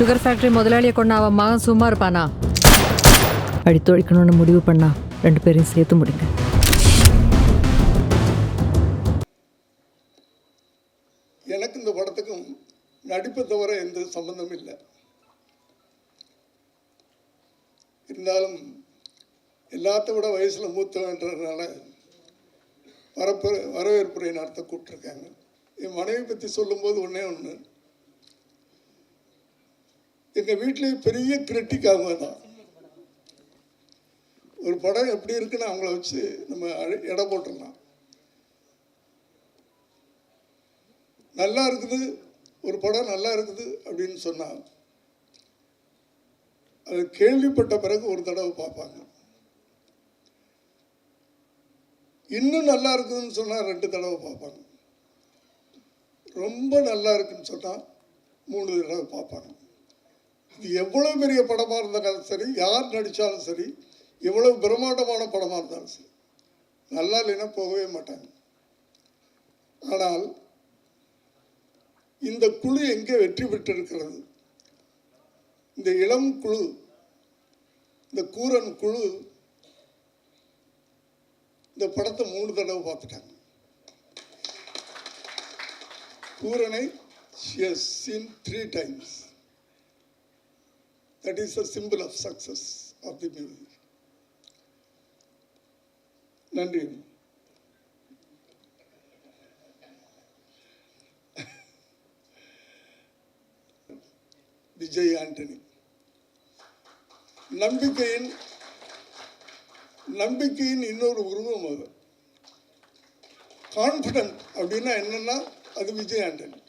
Sugar factory முதலாளியை கொண்டு அவன் மகன் சும்மா இருப்பானா? அடித்து ஒழிக்கணும்னு முடிவு பண்ணா ரெண்டு பேரையும் சேர்த்து முடிங்க. எனக்கு இந்த படத்துக்கும் நடிப்பு தவிர எந்த சம்பந்தமும் இல்லை. இருந்தாலும் எல்லாத்த விட வயசில் மூத்தவன்றதுனால வரப்பு வரவேற்புரை நடத்த கூப்பிட்ருக்காங்க என் மனைவி பற்றி சொல்லும்போது ஒன்றே ஒன்று எங்கள் வீட்டிலேயே பெரிய கிரிட்டிக் அவங்க தான். ஒரு படம் எப்படி இருக்குன்னு அவங்கள வச்சு நம்ம அழ- எடை போட்டுடலாம் நல்லா இருக்குது ஒரு படம் நல்லா இருக்குது அப்படின்னு சொன்னால் அது கேள்விப்பட்ட பிறகு ஒரு தடவை பார்ப்பாங்க. இன்னும் நல்லா இருக்குதுன்னு சொன்னால் ரெண்டு தடவை பார்ப்பாங்க. ரொம்ப நல்லா இருக்குன்னு சொன்னால் மூணு தடவை பார்ப்பாங்க. எவ்வளோ பெரிய படமாக இருந்தாலும் சரி யார் நடித்தாலும் சரி எவ்வளோ பிரம்மாண்டமான படமாக இருந்தாலும் சரி நல்லா இல்லைன்னா போகவே மாட்டாங்க. ஆனால் இந்த குழு எங்கே வெற்றி பெற்றிருக்கிறது? இந்த இளம் குழு இந்த கூரன் குழு இந்த படத்தை மூணு தடவை பார்த்துட்டாங்க. கூரனை seen three times that is a simple of success of the music. நன்றி. விஜய் ஆண்டனி. நம்பிக்கையின் நம்பிக்கையின் இன்னொரு உருவம் அது. கான்ஃபிடன்ட் அப்படின்னா என்னன்னா அது விஜய் ஆண்டனி.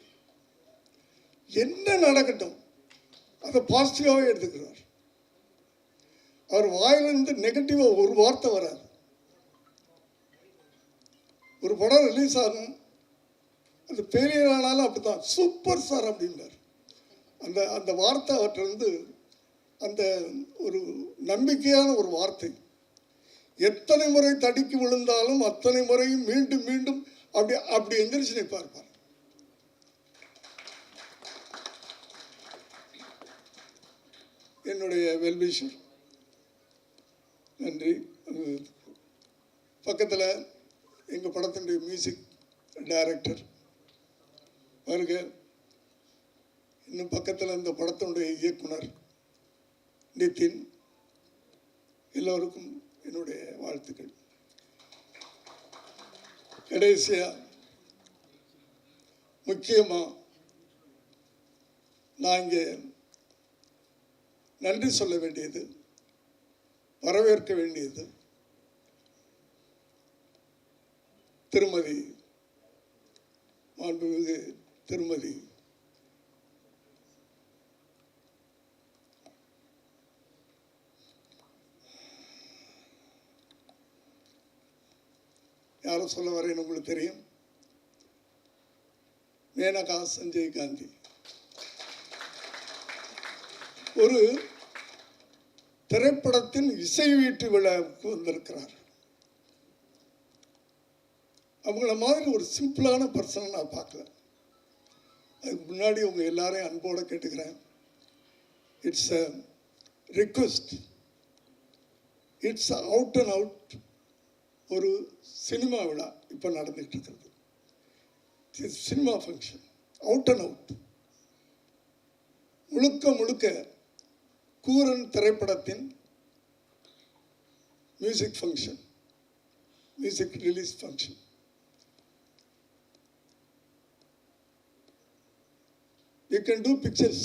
என்ன நடக்கட்டும் அதை பாசிட்டிவாகவே எடுத்துக்கிறார். அவர் வாயிலிருந்து நெகட்டிவாக ஒரு வார்த்தை வராது. ஒரு படம் ரிலீஸ் ஆகும் அது ஃபெயிலியர் ஆனாலும் அப்படிதான் சூப்பர் சார் அப்படின்றார். அந்த அந்த வார்த்தை அவற்றிலிருந்து அந்த ஒரு நம்பிக்கையான ஒரு வார்த்தை. எத்தனை முறை தடுக்கி விழுந்தாலும் அத்தனை முறையும் மீண்டும் மீண்டும் அப்படி அப்படி எந்திரிச்சு நிற்பார் என்னுடைய வெல்விஷர். நன்றி. பக்கத்தில் எங்கள் படத்தினுடைய மியூசிக் டைரக்டர் வருக இன்னும் பக்கத்தில் இந்த படத்தினுடைய இயக்குனர் நிதின் எல்லோருக்கும் என்னுடைய வாழ்த்துக்கள். கடைசியா முக்கியமாக நான் இங்கே நன்றி சொல்ல வேண்டியது வரவேற்க வேண்டியது. திருமதி மாண்புமிகு திருமதி யாரும் சொல்ல வரேன்னு உங்களுக்கு தெரியும். மேனகா சஞ்சய் காந்தி. ஒரு திரைப்படத்தின் இசை வீட்டு விழாவுக்கு வந்திருக்கிறார். அவங்கள மாதிரி ஒரு சிம்பிளான பர்சனை நான் பார்க்கல. அதுக்கு முன்னாடி உங்கள் எல்லாரையும் அன்போடு கேட்டுக்கிறேன். It's a request it's out and out ஒரு சினிமா விழா இப்போ நடந்துகிட்டு இருக்கிறது. Cinema function out and out முழுக்க முழுக்க கூரன் திரைப்படத்தின் music function music release function You can do pictures,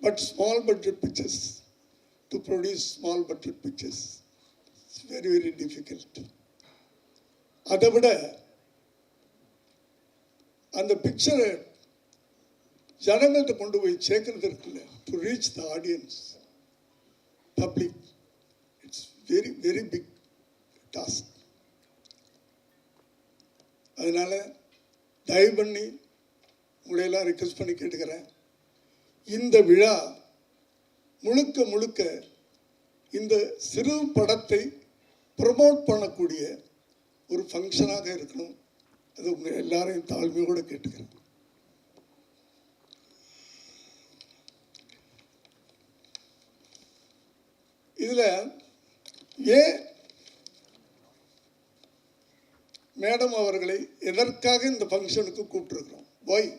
but small budget pictures. To produce small budget pictures, it's very, very difficult. அதை விட அந்த பிக்சரை ஜனங்கள்கிட்ட கொண்டு போய் சேர்க்கறது இருக்குல்ல to reach the audience public it's very very big task அதனால் தயவு பண்ணி உங்களையெல்லாம் ரிக்வஸ்ட் பண்ணி கேட்டுக்கிறேன். இந்த விழா முழுக்க முழுக்க இந்த சிறு படத்தை ப்ரமோட் பண்ணக்கூடிய ஒரு ஃபங்க்ஷனாக இருக்கணும். அது உங்கள் எல்லாரையும் தாழ்மையோடு கேட்டுக்கிறேன். இதில் ஏன் மேடம் அவர்களை எதற்காக இந்த ஃபங்க்ஷனுக்கு கூப்பிட்டுருக்குறோம்? ஒய்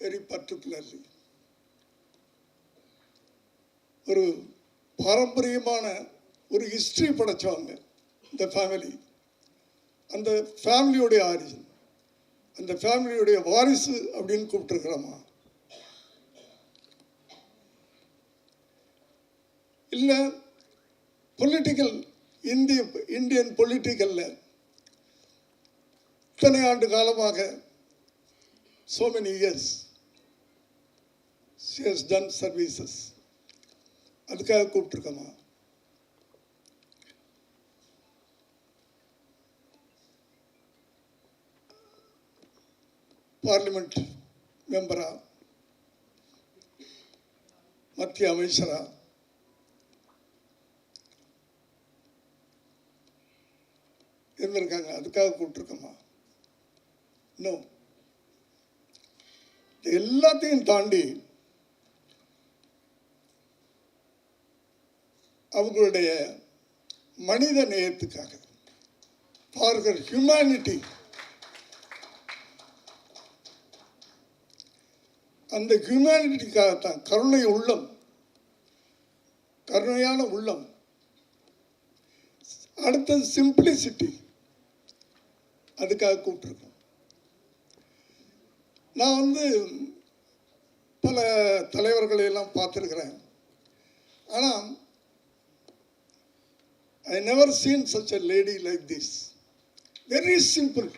வெரி பர்டிகுலர்லி ஒரு பாரம்பரியமான ஒரு ஹிஸ்ட்ரி படைச்சவங்க இந்த ஃபேமிலி அந்த ஃபேமிலியோடைய ஆரிஜின் அந்த ஃபேமிலியுடைய வாரிசு அப்படின்னு கூப்பிட்டுருக்குறோமா? இல்லை பொலிட்டிக்கல் இந்திய இந்தியன் பொலிட்டிக்கலில் இத்தனை ஆண்டு காலமாக so many years she has done services. அதுக்காக கூப்பிட்டுருக்கோமா? பார்லிமெண்ட் மெம்பரா மத்திய அமைச்சரா? இருந்திருக்காங்க அதுக்காக கூப்பிட்டுருக்கோமா? இன்னும் எல்லாத்தையும் தாண்டி அவங்களுடைய மனித நேயத்துக்காக ஃபார் ஹியூமனிட்டி அந்த ஹியூமனிட்டிக்காகத்தான் கருணை உள்ளம் கருணையான உள்ளம் அடுத்தது சிம்பிளிசிட்டி அதுக்காக கூப்பிட்ருக்கோம் நான் வந்து பல தலைவர்களையெல்லாம் பார்த்துருக்குறேன். ஆனால் I never seen such a lady like this very simple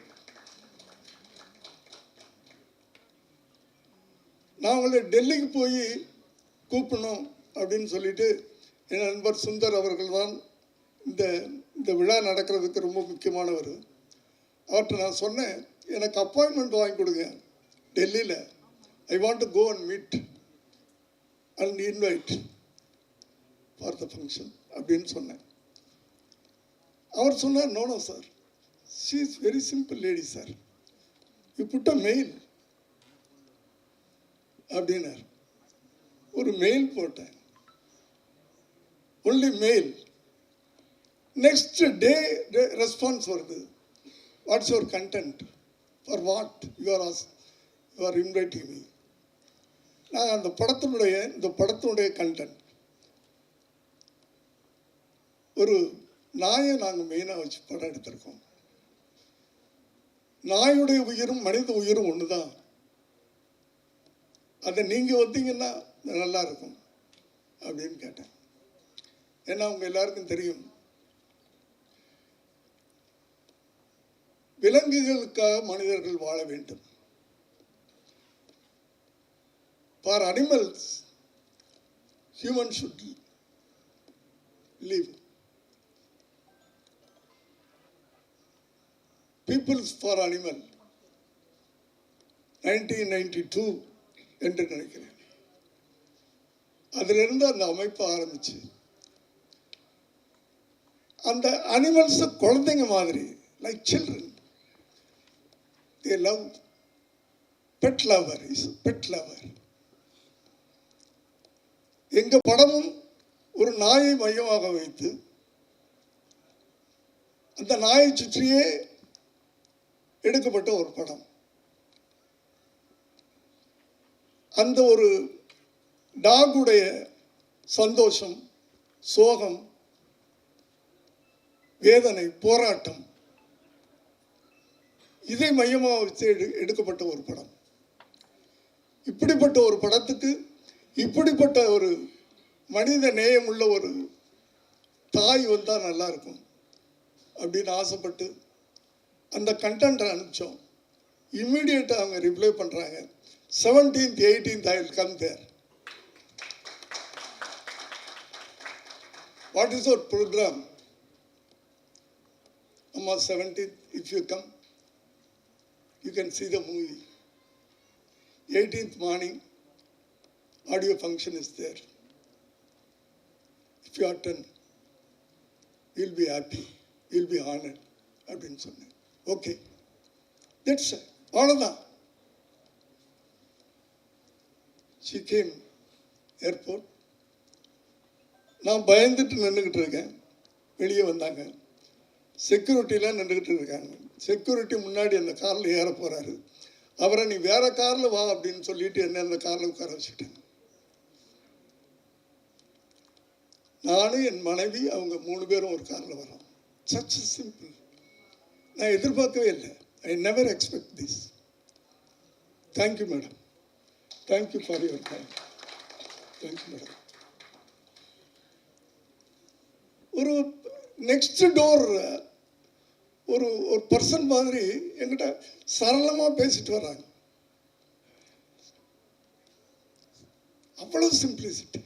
நான் உங்களை டெல்லிக்கு போய் கூப்பிடணும் அப்படின்னு சொல்லிட்டு என் நண்பர் சுந்தர் அவர்கள் தான் இந்த இந்த விழா நடக்கிறதுக்கு ரொம்ப முக்கியமானவர். அவர்கிட்ட நான் சொன்னேன் எனக்கு அப்பாயின்மெண்ட் வாங்கி கொடுங்க டெல்லியில். I want to go and meet and invite for the function அப்படின்னு சொன்னேன். அவர் சொன்னார் no no sir she is very simple lady sir you put a mail அப்படின்னார். ஒரு மெயில் போட்டேன். Only mail next day response வருது. What's your content for what you are your are inviting me நான் அந்த படத்தினுடைய இந்த படத்தினுடைய கண்டென்ட் ஒரு நாயை நாங்கள் மெயினாக வச்சு படம் எடுத்திருக்கோம். நாயுடைய உயிரும் மனித உயிரும் ஒன்று தான் அதை நீங்கள் வந்தீங்கன்னா நல்லா இருக்கும் அப்படின்னு கேட்டேன். ஏன்னா அவங்க எல்லாருக்கும் தெரியும் விலங்குகளுக்காக மனிதர்கள் வாழ வேண்டும்? For animals human should live. Peoples for animal nineteen ninety two என்று நினைக்கிறேன். அதிலிருந்து அந்த அமைப்பு ஆரம்பிச்சு அந்த அனிமல்ஸ் குழந்தைங்க மாதிரி like children they love pet lover is pet lover எங்க படமும் ஒரு நாயை மையமாக வைத்து அந்த நாயை சுற்றியே எடுக்கப்பட்ட ஒரு படம். அந்த ஒரு டாகுடைய சந்தோஷம் சோகம் வேதனை போராட்டம் இதை மையமாக வச்சு எடு எடுக்கப்பட்ட ஒரு படம். இப்படிப்பட்ட ஒரு படத்துக்கு இப்படிப்பட்ட ஒரு மனித நேயம் உள்ள ஒரு தாய் வந்தால் நல்லா இருக்கும் அப்படின்னு ஆசைப்பட்டு அந்த கண்டென்ட்டை அனுப்பிச்சோம். இம்மிடியேட்டாக அவங்க ரிப்ளை பண்ணுறாங்க seventeenth eighteenth I will come there what is our programme ஆமாம் seventeenth if you come you can see the movie eighteenth morning audio function is there if you attend will be happy will be honoured அப்படின்னு சொன்னேன். Okay that's அவ்வளோதான் Sikkim airport நான் பயந்துட்டு நின்றுக்கிட்டு இருக்கேன். வெளியே வந்தாங்க. செக்யூரிட்டிலாம் நின்றுக்கிட்டு இருக்காங்க. செக்யூரிட்டி முன்னாடி அந்த காரில் ஏற போகிறாரு அவரை நீ வேற காரில் வா அப்படின்னு சொல்லிட்டு என்ன அந்த காரில் உட்கார வச்சுட்டேன். நானும் என் மனைவி அவங்க மூணு பேரும் ஒரு காரில் வரோம். சச் சிம்பிள் நான் எதிர்பார்க்கவே இல்லை. I never expect this thank you madam thank you for your time thank you madam ஒரு நெக்ஸ்ட் டோர் ஒரு ஒரு பர்சன் மாதிரி என்கிட்ட சரளமாக பேசிட்டு வர்றாங்க. அவ்வளோ சிம்பிளிசிட்டி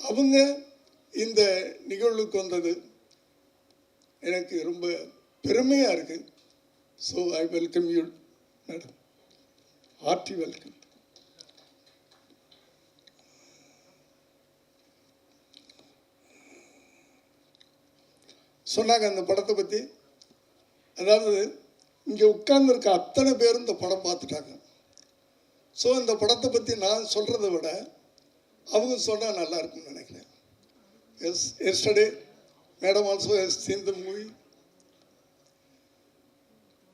அவங்க இந்த நிகழ்வுக்கு வந்தது எனக்கு ரொம்ப பெருமையாக இருக்கு. So I welcome you madam hearty welcome சொன்னாங்க அந்த படத்தை பற்றி அதாவது இங்கே உட்கார்ந்துருக்க அத்தனை பேரும் இந்த படம் பார்த்துட்டாங்க. ஸோ இந்த படத்தை பற்றி நான் சொல்கிறத விட அவங்க சொன்னால் நல்லா இருக்கும்னு நினைக்கிறேன். Yes yesterday madam also yes seen the movie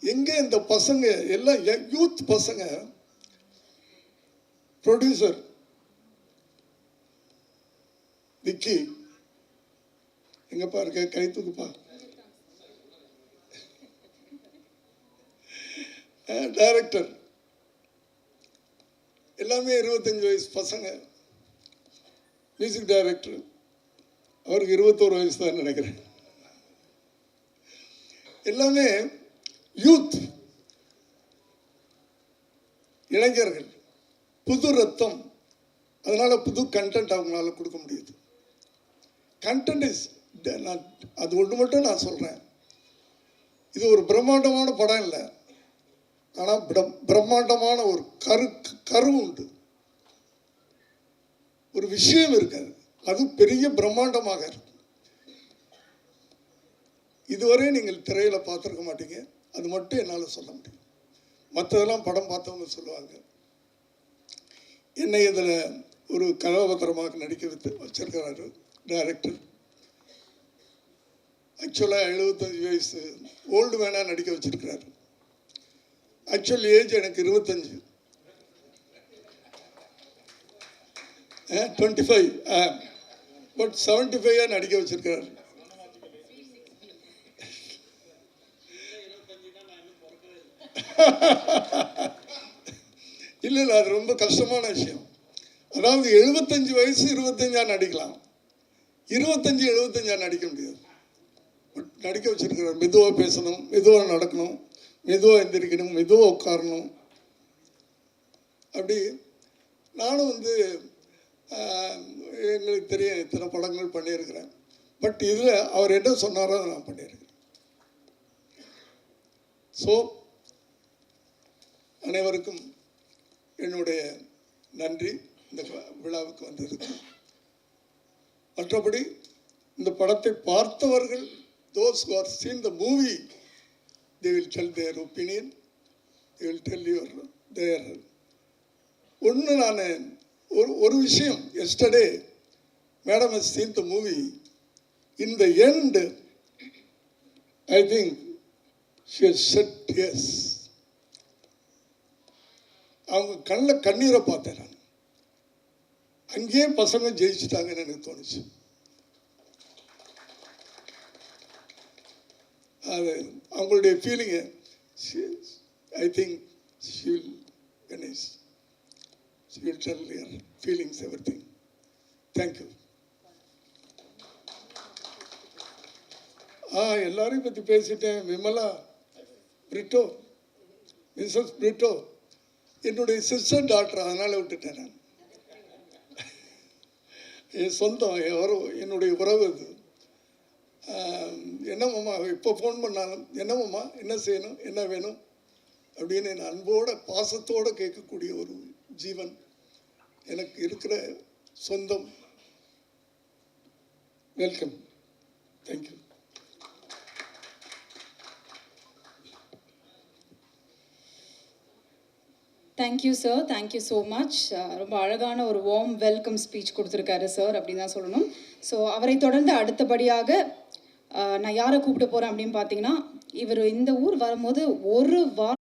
எங்கே இந்த பசங்க எல்லாம் யூத் பசங்க ப்ரொடியூசர் விக்கி எங்கப்பா இருக்க? கை தூக்குப்பா. டைரக்டர் எல்லாமே இருபத்தஞ்சு வயசு பசங்க. மியூசிக் டைரக்டர் அவருக்கு இருபத்தோரு வயசு தான் நினைக்கிறேன். எல்லாமே யூத் இளைஞர்கள். புது ரத்தம். அதனால புது கண்டென்ட் அவங்களால கொடுக்க முடியுது. கண்டென்ட் இஸ் நான் அது ஒன்று மட்டும் நான் சொல்கிறேன் இது ஒரு பிரம்மாண்டமான படம் இல்லை. ஆனால் பிரம் பிரம்மாண்டமான ஒரு கரு கரு உண்டு. ஒரு விஷயம் இருக்காது அது பெரிய பிரம்மாண்டமாக இருக்கு. இதுவரை நீங்கள் திரையில் பார்த்துருக்க மாட்டீங்க. அது மட்டும் என்னால் சொல்ல முடியும். மற்றதெல்லாம் படம் பார்த்தவங்க சொல்லுவாங்க. என்னை இதில் ஒரு கதாபாத்திரமாக நடிக்க வைத்து வச்சிருக்கிறாரு டைரக்டர் ஆக்சுவலாக எழுபத்தஞ்சு வயசு ஓல்டு மேனாக நடிக்க வச்சிருக்கிறாரு. ஆக்சுவல் ஏஜ் எனக்கு இருபத்தஞ்சு. டுவெண்ட்டி ஃபைவ் பட் செவன்ட்டி ஃபைவாக நடிக்க வச்சிருக்கிறாரு. இல்லை இல்லை அது ரொம்ப கஷ்டமான விஷயம். அதாவது எழுபத்தஞ்சு வயசு இருபத்தஞ்சா நடிக்கலாம். இருபத்தஞ்சு எழுபத்தஞ்சா நடிக்க முடியாது. நடிக்க வச்சிருக்கிறார் மெதுவாக பேசணும் மெதுவாக நடக்கணும் மெதுவாக எந்திரிக்கணும் மெதுவாக உட்காரணும். அப்படி நானும் வந்து எங்களுக்கு தெரியும் இத்தனை படங்கள் பண்ணியிருக்கிறேன். பட் இதில் அவர் என்ன சொன்னாரோ அதை நான் பண்ணியிருக்கிறேன். ஸோ அனைவருக்கும் என்னுடைய நன்றி. இந்த விழாவுக்கு வந்ததுக்கு மற்றபடி இந்த படத்தை பார்த்தவர்கள் those who have seen the movie, they will tell their opinion, they will tell your their. ஒன்று நான் ஒரு ஒரு விஷயம் yesterday madam is seen the movie in the end I think she said yes அவங்க கண்ணில் கண்ணீரை பார்த்தேன் நான் அங்கேயே பசங்க ஜெயிச்சுட்டாங்கன்னு எனக்கு தோணுச்சு அவங்களுடைய ஃபீலிங்கை I think she will Ganesh she tell your feelings everything thank you ஆ எல்லாரையும் பற்றி பேசிட்டேன். விமலா பிரிட்டோ மிஸ்ஸஸ் பிரிட்டோ என்னுடைய சிஸ்டர் டாக்டர் அதனால் விட்டுட்டேன் நான். என் சொந்தம் யாரோ என்னுடைய உறவு அது. என்னம்மா இப்போ ஃபோன் பண்ணாலும் என்னம்மா என்ன செய்யணும் என்ன வேணும் அப்படின்னு என் அன்போட பாசத்தோடு கேட்கக்கூடிய ஒரு ஜீவன் எனக்கு இருக்கிற சொந்தம். Welcome thank you thank you sir thank you so much ரொம்ப அழகான ஒரு வார்ம் வெல்கம் ஸ்பீச் கொடுத்துருக்காரு சார் அப்படின்னு தான் சொல்லணும். ஸோ அவரை தொடர்ந்து அடுத்தபடியாக நான் யாரை கூப்பிட்டு போகிறேன் அப்படின்னு பார்த்தீங்கன்னா இவர் இந்த ஊர் வரும்போது ஒரு வாரம்